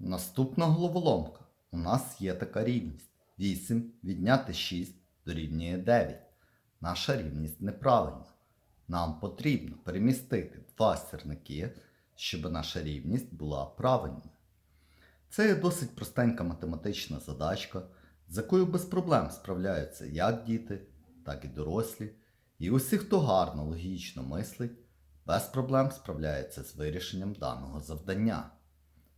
Наступна головоломка. У нас є така рівність. 8 відняти 6 дорівнює 9. Наша рівність неправильна. Нам потрібно перемістити два сірники, щоб наша рівність була правильною. Це є досить простенька математична задачка, з якою без проблем справляються як діти, так і дорослі. І усі, хто гарно логічно мислить, без проблем справляється з вирішенням даного завдання.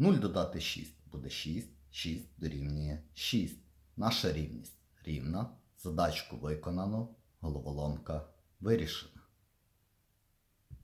0 додати 6 буде 6, 6 дорівнює 6. Наша рівність рівна. Задачку виконано, головоломка вирішена.